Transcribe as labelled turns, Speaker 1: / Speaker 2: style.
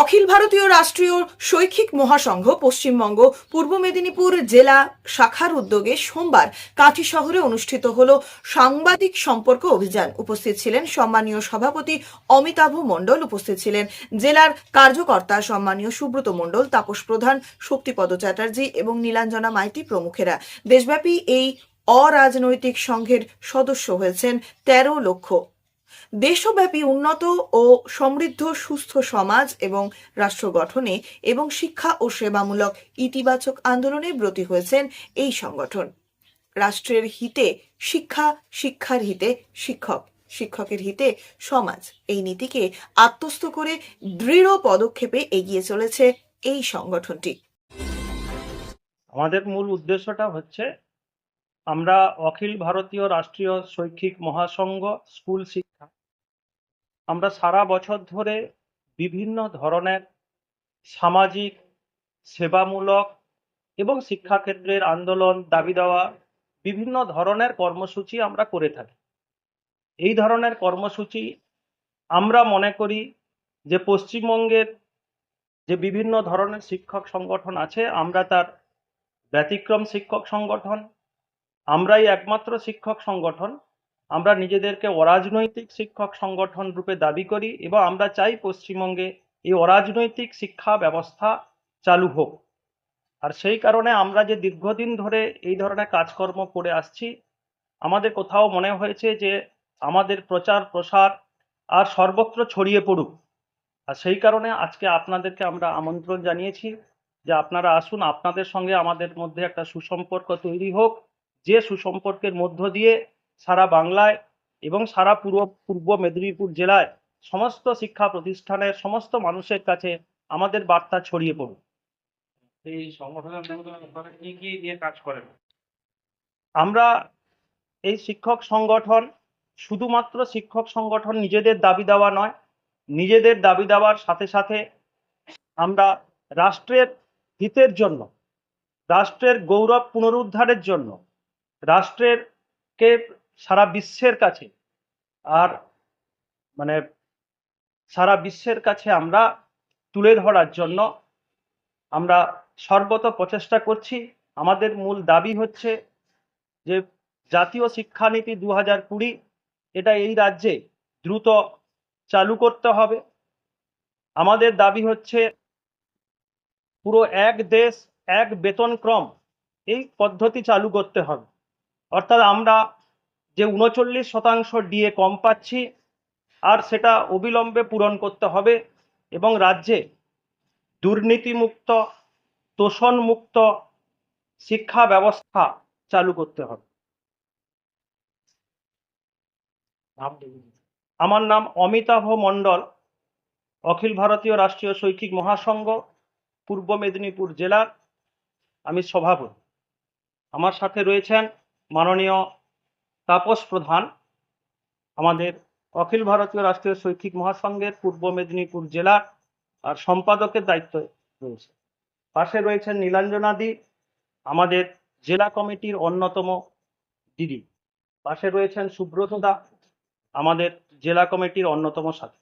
Speaker 1: অখিল ভারতীয় রাষ্ট্রীয় শৈক্ষিক মহাসংঘ পশ্চিমবঙ্গ, পূর্ব মেদিনীপুর জেলা শাখার উদ্যোগে সোমবার কাঁথি শহরে অনুষ্ঠিত হল সাংবাদিক সম্পর্ক অভিযান। উপস্থিত ছিলেন সম্মানীয় সভাপতি অমিতাভ মণ্ডল, উপস্থিত ছিলেন জেলার কার্যকর্তা সম্মানীয় সুব্রত মণ্ডল, তাপস প্রধান, শক্তিপদ চ্যাটার্জি এবং নীলাঞ্জনা মাইতি প্রমুখেরা। দেশব্যাপী এই অরাজনৈতিক সংঘের সদস্য হয়েছেন তেরো লক্ষ দেশব্যাপী উন্নত ও সমৃদ্ধ সুস্থ সমাজ এবং রাষ্ট্র গঠনে এবং শিক্ষা ও সেবামূলক ইতিবাচক আন্দোলনে ব্রতী হয়েছেন এই সংগঠন। রাষ্ট্রের হিতে শিক্ষা, শিক্ষার হিতে শিক্ষক, শিক্ষকের হিতে সমাজ। এই নীতিকে আত্মস্থ করে দৃঢ় পদক্ষেপে এগিয়ে চলেছে এই সংগঠনটি।
Speaker 2: আমাদের মূল উদ্দেশ্যটা হচ্ছে আমরা অখিল ভারতীয় রাষ্ট্রীয় শৈক্ষিক মহাসংঘ স্কুল শিক্ষা। আমরা সারা বছর ধরে বিভিন্ন ধরনের সামাজিক, সেবামূলক এবং শিক্ষাক্ষেত্রের আন্দোলন, দাবি দেওয়া, বিভিন্ন ধরনের কর্মসূচি আমরা করে থাকি। এই ধরনের কর্মসূচি আমরা মনে করি যে পশ্চিমবঙ্গের যে বিভিন্ন ধরনের শিক্ষক সংগঠন আছে, আমরা তার ব্যতিক্রম শিক্ষক সংগঠন আমরাই একমাত্র শিক্ষক সংগঠন। আমরা নিজেদেরকে অরাজনৈতিক শিক্ষক সংগঠন রূপে দাবি করি এবং আমরা চাই পশ্চিমবঙ্গে এই অরাজনৈতিক শিক্ষা ব্যবস্থা চালু হোক। আর সেই কারণে আমরা যে দীর্ঘদিন ধরে এই ধরনের কাজকর্ম করে আসছি, আমাদের কোথাও মনে হয়েছে যে আমাদের প্রচার, প্রসার আর সর্বত্র ছড়িয়ে পড়ুক। আর সেই কারণে আজকে আপনাদেরকে আমরা আমন্ত্রণ জানিয়েছি যে আপনারা আসুন, আপনাদের সঙ্গে আমাদের মধ্যে একটা সুসম্পর্ক তৈরি হোক। যে সুসম্পর্কের মধ্য দিয়ে সারা বাংলায় এবং সারা পূর্ব পূর্ব মেদিনীপুর জেলায় সমস্ত শিক্ষা প্রতিষ্ঠানের সমস্ত মানুষের কাছে আমাদের বার্তা ছড়িয়ে পড়ুক।
Speaker 3: এই সংগঠনের কি কি নিয়ে কাজ করেন?
Speaker 2: আমরা এই শিক্ষক সংগঠন শুধুমাত্র শিক্ষক সংগঠন নিজেদের দাবি দেওয়া নয় নিজেদের দাবি দেওয়ার সাথে সাথে আমরা রাষ্ট্রের হিতের জন্য রাষ্ট্রের গৌরব পুনরুদ্ধারের জন্য রাষ্ট্রের কে সারা বিশ্বের কাছে আর মানে সারা বিশ্বের কাছে আমরা তুলে ধরার জন্য আমরা সর্বত প্রচেষ্টা করছি। আমাদের মূল দাবি হচ্ছে যে জাতীয় শিক্ষানীতি দু হাজার কুড়ি এটা এই রাজ্যে দ্রুত চালু করতে হবে। আমাদের দাবি হচ্ছে পুরো এক দেশ, এক বেতনক্রম এই পদ্ধতি চালু করতে হবে। অর্থাৎ আমরা যে উনচল্লিশ শতাংশ ডিএ কম পাচ্ছি আর সেটা অবিলম্বে পূরণ করতে হবে এবং রাজ্যে দুর্নীতিমুক্ত তোষণমুক্ত শিক্ষা ব্যবস্থা চালু করতে হবে। আমার নাম অমিতাভ মণ্ডল অখিল ভারতীয় রাষ্ট্রীয় শৈক্ষিক মহাসংঘ পূর্ব মেদিনীপুর জেলার আমি সভাপতি। আমার সাথে রয়েছেন মাননীয় তাপস প্রধান, আমাদের অখিল ভারতীয় রাষ্ট্রীয় শৈক্ষিক মহাসংঘের পূর্ব মেদিনীপুর জেলার আর সম্পাদকের দায়িত্ব রয়েছে। পাশে রয়েছেন নীলাঞ্জনাদি, আমাদের জেলা কমিটির অন্যতম দিদি পাশে রয়েছেন সুব্রত দা, আমাদের জেলা কমিটির অন্যতম সাথী।